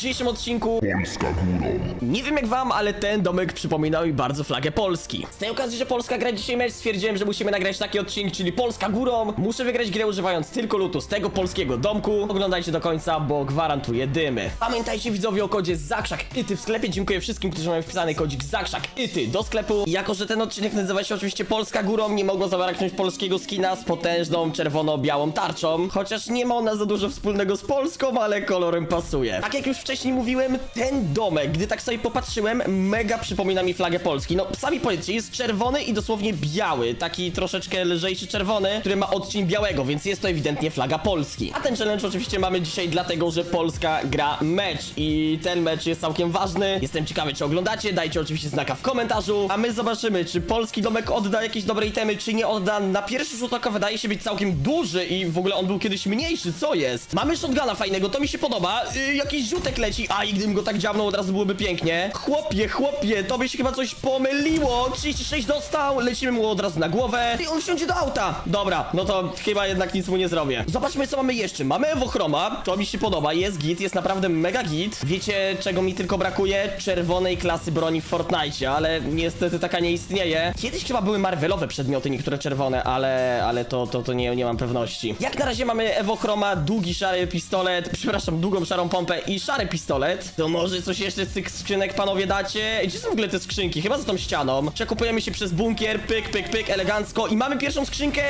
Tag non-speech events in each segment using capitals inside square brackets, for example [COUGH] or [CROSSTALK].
dzisiejszym odcinku Polska górą. nie wiem jak wam, ale ten domek przypominał mi bardzo flagę Polski. Z tej okazji, że Polska gra dzisiaj mecz, stwierdziłem, że musimy nagrać taki odcinek, czyli Polska górą. Muszę wygrać grę używając tylko lutu z tego polskiego domku. Oglądajcie do końca, bo gwarantuję dymy. Pamiętajcie widzowie o kodzie ZAKRZAK ITY w sklepie. Dziękuję wszystkim, którzy mają wpisany kodzik ZAKRZAK ITY do sklepu. Jako, że ten odcinek nazywa się oczywiście Polska górą, nie mogło zabraknąć polskiego skina z potężną czerwono-białą tarczą. Chociaż nie ma ona za dużo wspólnego z Polską, ale kolorem pasuje. Tak jak już wcześniej mówiłem, ten domek, gdy tak sobie popatrzyłem, mega przypomina mi flagę Polski. No, sami powiedzcie, jest czerwony i dosłownie biały, taki troszeczkę lżejszy czerwony, który ma odcień białego, więc jest to ewidentnie flaga Polski. A ten challenge oczywiście mamy dzisiaj dlatego, że Polska gra mecz i ten mecz jest całkiem ważny. Jestem ciekawy, czy oglądacie, dajcie oczywiście znaka w komentarzu, a my zobaczymy, czy polski domek odda jakieś dobre itemy, czy nie odda. Na pierwszy rzut oka wydaje się być całkiem duży i w ogóle on był kiedyś mniejszy, co jest? Mamy shotguna fajnego, to mi się podoba, yy, jakiś rzutek leci, a i gdybym go tak dziabnął od razu byłoby pięknie. Chłopie, chłopie, to by się chyba coś pomyliło, 36 dostał, lecimy mu od razu na głowę i on wsiądzie do auta. Dobra, no to chyba jednak nic mu nie zrobię. Zobaczmy, co mamy jeszcze. Mamy Ewochroma, to mi się podoba, jest git, jest naprawdę mega git. Wiecie, czego mi tylko brakuje? Czerwonej klasy broni w Fortnite, ale niestety taka nie istnieje. Kiedyś chyba były Marvelowe przedmioty, niektóre czerwone, ale, ale to, to, to nie, nie mam pewności. Jak na razie mamy Ewochroma, długi szary pistolet, przepraszam, długą szarą pompę i szary pistolet. To może coś jeszcze z tych skrzynek panowie dacie? Gdzie są w ogóle te skrzynki? Chyba za tą ścianą. Przekupujemy się przez bunkier, pyk, pyk, pyk, elegancko i mamy pierwszą skrzynkę,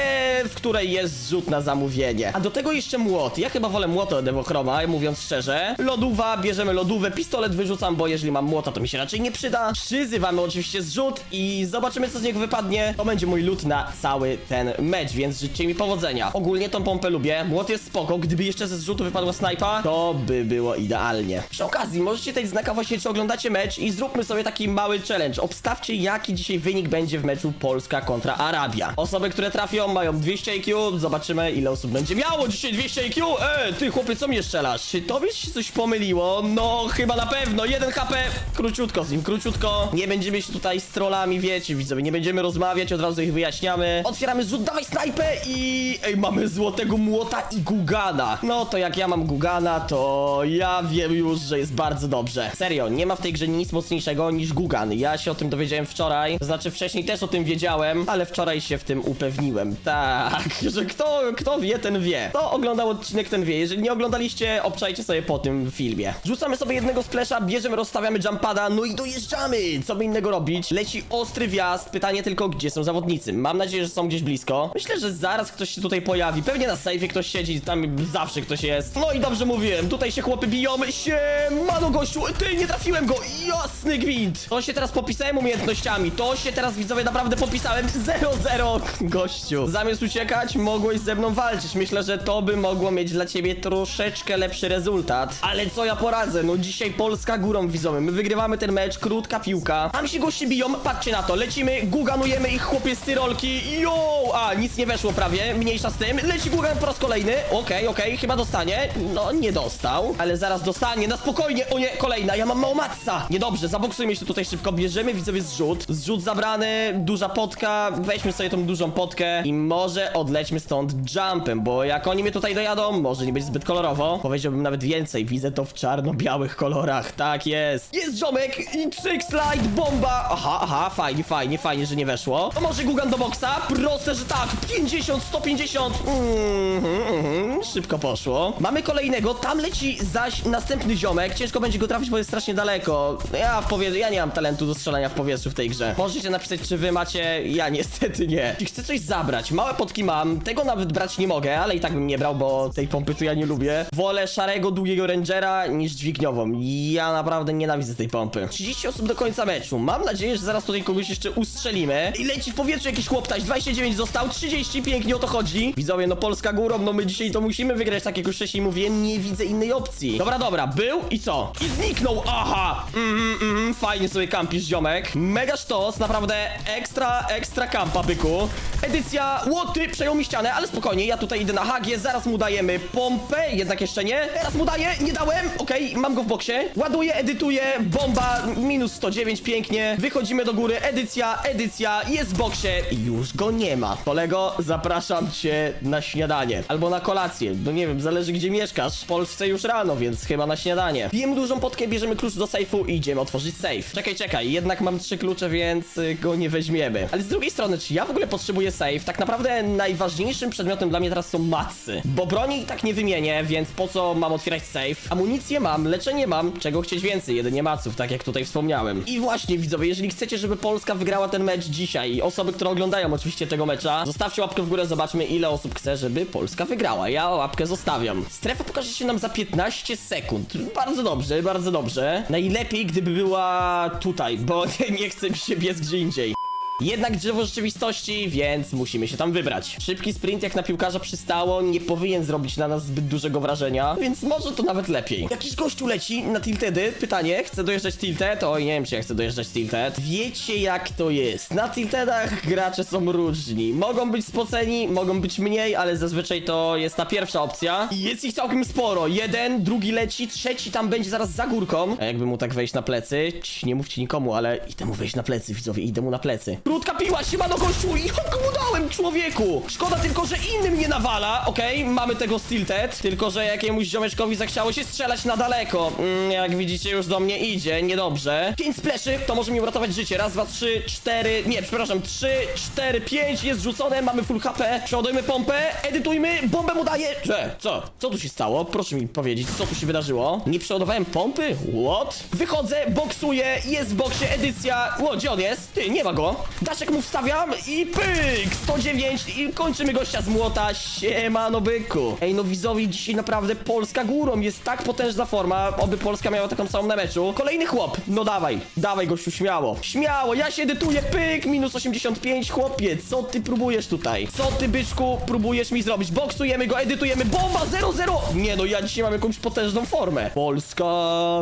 w której jest zrzut na zamówienie. A do tego jeszcze młot. Ja chyba wolę młot od Ewochroma, mówiąc szczerze. Lodówa, bierzemy lodówę, pistolet wyrzucam, bo jeżeli mam młota, to mi się raczej nie przyda. Przyzywamy oczywiście zrzut i zobaczymy, co z niego wypadnie. To będzie mój lód na cały ten mecz, więc życzcie mi powodzenia. Ogólnie tą pompę lubię, młot jest spoko, gdyby jeszcze ze zrzutu wypadła snajpa, to by było idealnie. Przy okazji, możecie dać znaka właśnie, czy oglądacie mecz i zróbmy sobie taki mały challenge. Obstawcie, jaki dzisiaj wynik będzie w meczu Polska kontra Arabia. Osoby, które trafią, mają 200 IQ, zobaczymy, ile osób będzie miało dzisiaj 200 IQ. E, ty chłopie, co mnie strzelasz? Czy tobie się coś pomyliło? No, chyba na pewno. 1 HP, króciutko z nim, króciutko. Nie będziemy się tutaj z trollami, wiecie, widzowie, nie będziemy rozmawiać, od razu ich wyjaśniamy. Otwieramy zrzut, dawaj snajpę i... Ej, mamy złotego młota i Gugana. No to jak ja mam Gugana, to ja wiem już, że jest bardzo dobrze. Serio, nie ma w tej grze nic mocniejszego niż Gugan. Ja się o tym dowiedziałem wczoraj, to znaczy wcześniej też o tym wiedziałem, ale wczoraj się w tym upewniłem. Tak, [LAUGHS] że kto, kto wie, ten wie. Kto oglądał odcinek, ten wie. Jeżeli nie oglądaliście, obczajcie sobie po tym filmie. Rzucamy sobie jednego splasha, bierzemy, rozstawiamy jumpada, no i dojeżdżamy! Co by innego robić? Leci ostry wjazd, pytanie tylko, gdzie są zawodnicy? Mam nadzieję, że są gdzieś blisko. Myślę, że zaraz ktoś się tutaj pojawi. Pewnie na sejfie ktoś siedzi, tam zawsze ktoś jest. No i dobrze mówiłem, tutaj się chłopy biją. Się mano gościu, ty, nie trafiłem go! Jasny gwint! To się teraz popisałem umiejętnościami, to się teraz widzowie naprawdę popisałem [LAUGHS] 0-0 gościu. Zamiast uciekać, mogłeś ze mną walczyć. Myślę, że to by mogło mieć dla ciebie troszeczkę lepszy rezultat. Ale co ja poradzę? No dzisiaj Polska górą widzowie. My wygrywamy ten mecz, krótka piłka. Tam się goście biją, patrzcie na to. Lecimy, guganujemy ich chłopie z tyrolki. Yo! A, nic nie weszło prawie, mniejsza z tym. Leci gugan po raz kolejny. Okej, okej, chyba dostanie. No, nie dostał. Ale zaraz dostanie, na spokojnie. O nie, kolejna, ja mam mało matca. Niedobrze, zaboksujmy się tutaj szybko. Bierzemy widzowie zrzut. Zrzut zabrany, duża potka. Weźmy sobie tą dużą potkę i może odlećmy stąd jumpem, bo jak oni mnie tutaj dojadą, może nie być zbyt kolorowo. Powiedziałbym nawet więcej. Widzę to w czarno-białych kolorach. Tak jest. Jest ziomek i cyk, slide, bomba. Aha, aha, fajnie, fajnie, fajnie, że nie weszło. To może Gugan do boksa? Proste, że tak. 50, 150. Mhm, mhm. Szybko poszło. Mamy kolejnego. Tam leci zaś następny ziomek. Ciężko będzie go trafić, bo jest strasznie daleko. Ja w ja nie mam talentu do strzelania w powietrzu w tej grze. Możecie napisać, czy wy macie. Ja niestety nie. Jeśli chcę coś zabrać, małe potki mam. Tego nawet brać nie mogę, ale i tak bym nie brał, bo tej pompy tu ja nie lubię. Wolę szarego, długiego rangera niż dźwigniową. Ja naprawdę nienawidzę tej pompy. 30 osób do końca meczu. Mam nadzieję, że zaraz tutaj kogoś jeszcze ustrzelimy. I leci w powietrzu jakiś chłoptaś. 29 został, 30, pięknie o to chodzi. Widzowie, no Polska górą, no my dzisiaj to musimy wygrać, tak jak już wcześniej mówiłem, nie widzę innej opcji. Dobra, dobra, był i co? I zniknął, aha! Mhm, mhm, fajnie sobie kampisz, ziomek. Mega sztos, naprawdę ekstra, ekstra kampa, byku. Edycja, łoty, przejął mi ścianę, ale spokojnie, ja tutaj idę na hagie, zaraz mu dajemy pompę, jednak jeszcze nie. Teraz mu daję, nie dałem, okej, mam go w boksie. Ładuję, edytuję, bomba, minus 109, pięknie. Wychodzimy do góry, edycja, edycja, jest w boksie już go nie ma. Kolego, zapraszam cię na śniadanie. Albo na kolację, no nie wiem, zależy gdzie mieszkasz. W Polsce już rano, więc chyba na śniadanie. Pijemy dużą potkę, bierzemy klucz do sejfu i idziemy otworzyć sejf. Czekaj, czekaj, jednak mam trzy klucze, więc y, go nie weźmiemy. Ale z drugiej strony, czy ja w ogóle potrzebuję sejf? Tak naprawdę najważniejszym przedmiotem dla mnie teraz są matsy. Bo broni i tak nie wymienię, więc po co mam otwierać sejf? Amunicję mam, leczenie mam, czego chcieć więcej, jedynie maców, tak jak tutaj wspomniałem. I właśnie widzowie, jeżeli chcecie, żeby Polska wygrała ten mecz dzisiaj osoby, które oglądają oczywiście tego mecza, zostawcie łapkę w górę, zobaczmy ile osób chce, żeby Polska wygrała. Ja łapkę zostawiam. Strefa pokaże się nam za 15 sekund. Bardzo dobrze, bardzo dobrze. Najlepiej, gdyby była tutaj, bo [LAUGHS] nie, chce mi się biec gdzie indziej. Jednak drzewo rzeczywistości, więc musimy się tam wybrać. Szybki sprint jak na piłkarza przystało, nie powinien zrobić na nas zbyt dużego wrażenia, więc może to nawet lepiej. Jakiś gościu leci na tiltedy, pytanie, chce dojeżdżać tilted? Oj, nie wiem czy ja chcę dojeżdżać tilted. Wiecie jak to jest, na tiltedach gracze są różni. Mogą być spoceni, mogą być mniej, ale zazwyczaj to jest ta pierwsza opcja. I jest ich całkiem sporo, jeden, drugi leci, trzeci tam będzie zaraz za górką. A jakby mu tak wejść na plecy, Cii, nie mówcie nikomu, ale idę mu wejść na plecy, widzowie, idę mu na plecy. Krótka piła, siemano gościu, jak mu dałem, człowieku! Szkoda tylko, że innym nie nawala, okej? Mamy tego stilted, tylko że jakiemuś ziomeczkowi zachciało się strzelać na daleko. Mm, jak widzicie, już do mnie idzie, niedobrze. Pięć spleszy, to może mi uratować życie. Raz, dwa, trzy, cztery, nie, przepraszam, trzy, cztery, pięć, jest rzucone, mamy full HP. Przeładujmy pompę, edytujmy, bombę mu daję. Cze, co? Co tu się stało? Proszę mi powiedzieć, co tu się wydarzyło? Nie przeładowałem pompy? What? Wychodzę, boksuję, jest w boksie edycja. Ło, gdzie on jest? Ty, nie ma go. Daszek mu wstawiam i pyk! 109 i kończymy gościa z młota. Siemano byku. Ej, no widzowie, dzisiaj naprawdę Polska górą. Jest tak potężna forma, oby Polska miała taką samą na meczu. Kolejny chłop. No dawaj, dawaj gościu, śmiało. Śmiało, ja się edytuję, pyk! Minus 85, chłopie, co ty próbujesz tutaj? Co ty, byczku, próbujesz mi zrobić? Boksujemy go, edytujemy, bomba 0-0! Nie no, ja dzisiaj mam jakąś potężną formę. Polska,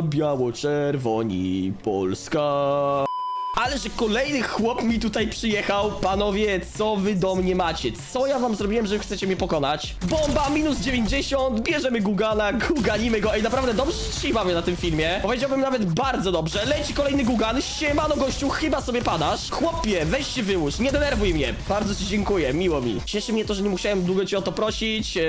biało-czerwoni, Polska... Ale że kolejny chłop mi tutaj przyjechał. Panowie, co wy do mnie macie? Co ja wam zrobiłem, że chcecie mnie pokonać? Bomba, minus 90, bierzemy Gugana, guganimy go. Ej, naprawdę dobrze się bawię na tym filmie. Powiedziałbym nawet bardzo dobrze. Leci kolejny Gugan. Siemano, gościu, chyba sobie padasz. Chłopie, weź się wyłóż, nie denerwuj mnie. Bardzo ci dziękuję, miło mi. Cieszy mnie to, że nie musiałem długo cię o to prosić. Eee,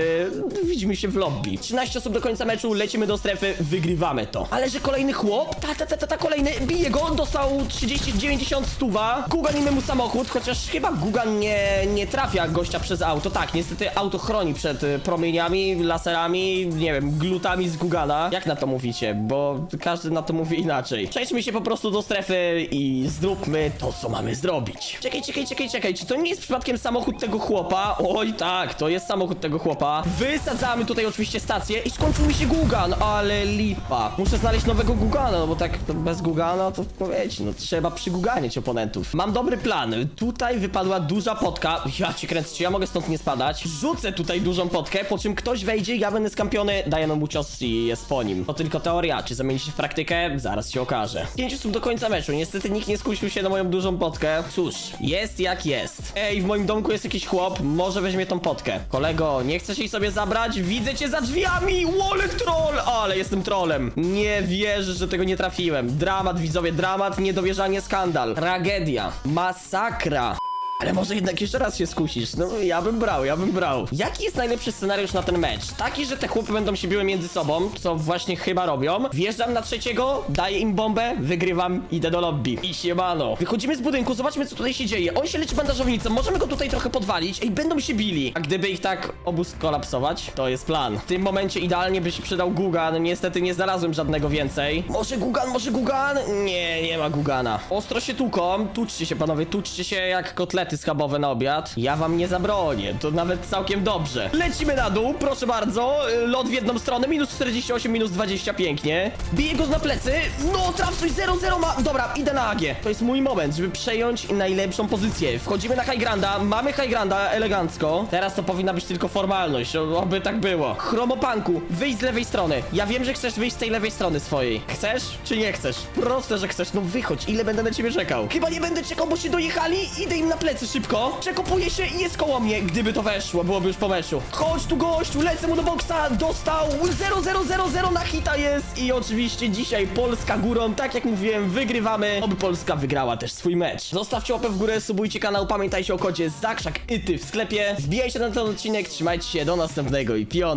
widzimy się w lobby. 13 osób do końca meczu, lecimy do strefy, wygrywamy to. Ale że kolejny chłop, ta, ta, ta, ta, ta kolejny, bije go, dostał 30 90 stuwa. Guganimy mu samochód, chociaż chyba Gugan nie, nie trafia gościa przez auto. Tak, niestety auto chroni przed y, promieniami, laserami, nie wiem, glutami z Gugana. Jak na to mówicie? Bo każdy na to mówi inaczej. Przejdźmy się po prostu do strefy i zróbmy to, co mamy zrobić. Czekaj, czekaj, czekaj, czekaj. Czy to nie jest przypadkiem samochód tego chłopa? Oj, tak, to jest samochód tego chłopa. Wysadzamy tutaj oczywiście stację i skończył mi się Gugan, ale lipa. Muszę znaleźć nowego Gugana, no bo tak bez Gugana to powiecie, no trzeba przyguganiać oponentów. Mam dobry plan. Tutaj wypadła duża potka. Ja cię kręcę, czy ja mogę stąd nie spadać? Rzucę tutaj dużą potkę, po czym ktoś wejdzie, ja będę skampiony, daję mu cios i jest po nim. To tylko teoria, czy zamieni się w praktykę? Zaraz się okaże. 5 osób do końca meczu, niestety nikt nie skusił się na moją dużą potkę. Cóż, jest jak jest. Ej, w moim domku jest jakiś chłop, może weźmie tą potkę. Kolego, nie chcesz jej sobie zabrać? Widzę cię za drzwiami! Wole troll! Ale jestem trollem. Nie wierzę, że tego nie trafiłem. Dramat, widzowie, dramat, niedowierzanie, skandal. Tragedia. Masakra. Ale może jednak jeszcze raz się skusisz. No ja bym brał, ja bym brał. Jaki jest najlepszy scenariusz na ten mecz? Taki, że te chłopy będą się biły między sobą, co właśnie chyba robią. Wjeżdżam na trzeciego, daję im bombę, wygrywam, idę do lobby. I siemano. Wychodzimy z budynku, zobaczmy co tutaj się dzieje. On się leczy bandażownicą, możemy go tutaj trochę podwalić. Ej, będą się bili. A gdyby ich tak obu skolapsować, to jest plan. W tym momencie idealnie by się przydał Gugan. Niestety nie znalazłem żadnego więcej. Może Gugan, może Gugan? Nie, nie ma Gugana. Ostro się tuką. Tuczcie się panowie, tuczcie się jak kotlety schabowe na obiad. Ja wam nie zabronię, to nawet całkiem dobrze. Lecimy na dół, proszę bardzo. Y, Lot w jedną stronę, minus 48, minus 20, pięknie. Biję go na plecy. No, trafność 0-0 ma... Dobra, idę na AG. To jest mój moment, żeby przejąć najlepszą pozycję. Wchodzimy na High Granda, mamy High Granda elegancko. Teraz to powinna być tylko formalność, oby tak było. Chromopanku, wyjdź z lewej strony. Ja wiem, że chcesz wyjść z tej lewej strony swojej. Chcesz, czy nie chcesz? Proste, że chcesz. No wychodź, ile będę na ciebie czekał? Chyba nie będę czekał, bo się dojechali. Idę im na plecy szybko. Przekopuję się i jest koło mnie. Gdyby to weszło, byłoby już po meczu. Chodź tu gościu, lecę mu do boksa. Dostał 0-0-0-0 na hita jest. I oczywiście dzisiaj Polska górą. Tak jak mówiłem, wygrywamy. Oby Polska wygrała też swój mecz. Zostawcie łapę w górę, subujcie kanał. Pamiętajcie o kodzie Zakrzak Yty w sklepie. Wbijajcie na ten odcinek, trzymajcie się. Do następnego i piona.